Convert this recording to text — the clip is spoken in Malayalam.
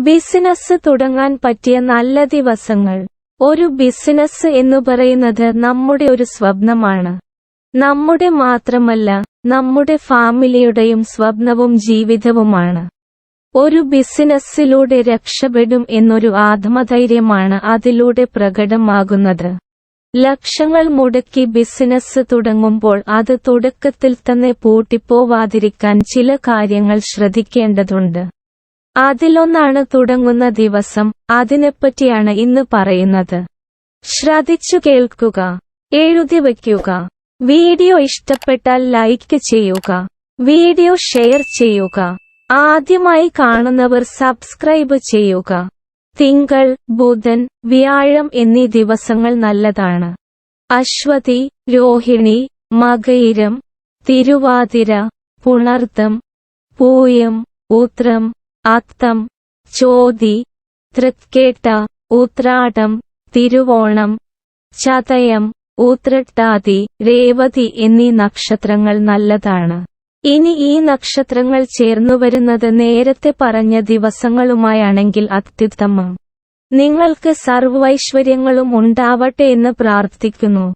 ബിസിനസ് തുടങ്ങാൻ പറ്റിയ നല്ല ദിവസങ്ങൾ. ഒരു ബിസിനസ് എന്നു പറയുന്നത് നമ്മുടെ ഒരു സ്വപ്നമാണ്. നമ്മുടെ മാത്രമല്ല നമ്മുടെ ഫാമിലിയുടെയും സ്വപ്നവും ജീവിതവുമാണ്. ഒരു ബിസിനസ്സിലൂടെ രക്ഷപ്പെടും എന്നൊരു ആത്മധൈര്യമാണ് അതിലൂടെ പ്രകടമാകുന്നത്. ലക്ഷങ്ങൾ മുടക്കി ബിസിനസ് തുടങ്ങുമ്പോൾ അത് തുടക്കത്തിൽ തന്നെ പൂട്ടിപ്പോവാതിരിക്കാൻ ചില കാര്യങ്ങൾ ശ്രദ്ധിക്കേണ്ടതുണ്ട്. അതിലൊന്നാണ് തുടങ്ങുന്ന ദിവസം അതിനെപ്പറ്റിയാണ് ഇന്ന് പറയുന്നത്. ശ്രദ്ധിച്ചു കേൾക്കുക എഴുതി വയ്ക്കുക വീഡിയോ ഇഷ്ടപ്പെട്ടാൽ ലൈക്ക് ചെയ്യുക വീഡിയോ ഷെയർ ചെയ്യുക ആദ്യമായി കാണുന്നവർ സബ്സ്ക്രൈബ് ചെയ്യുക. തിങ്കൾ ബുധൻ വ്യാഴം എന്നീ ദിവസങ്ങൾ നല്ലതാണ്. അശ്വതി രോഹിണി മകയിരം തിരുവാതിര പുണർദം പൂയം ഉത്രം അത്തം ചോതി തൃക്കേട്ട ഉത്രാടം തിരുവോണം ചതയം ഊത്രട്ടാതി രേവതി എന്നീ നക്ഷത്രങ്ങൾ നല്ലതാണ്. ഇനി ഈ നക്ഷത്രങ്ങൾ ചേർന്നുവരുന്നത് നേരത്തെ പറഞ്ഞ ദിവസങ്ങളുമായാണെങ്കിൽ അത്യുത്തമം. നിങ്ങൾക്ക് സർവൈശ്വര്യങ്ങളും ഉണ്ടാവട്ടെ എന്ന് പ്രാർത്ഥിക്കുന്നു.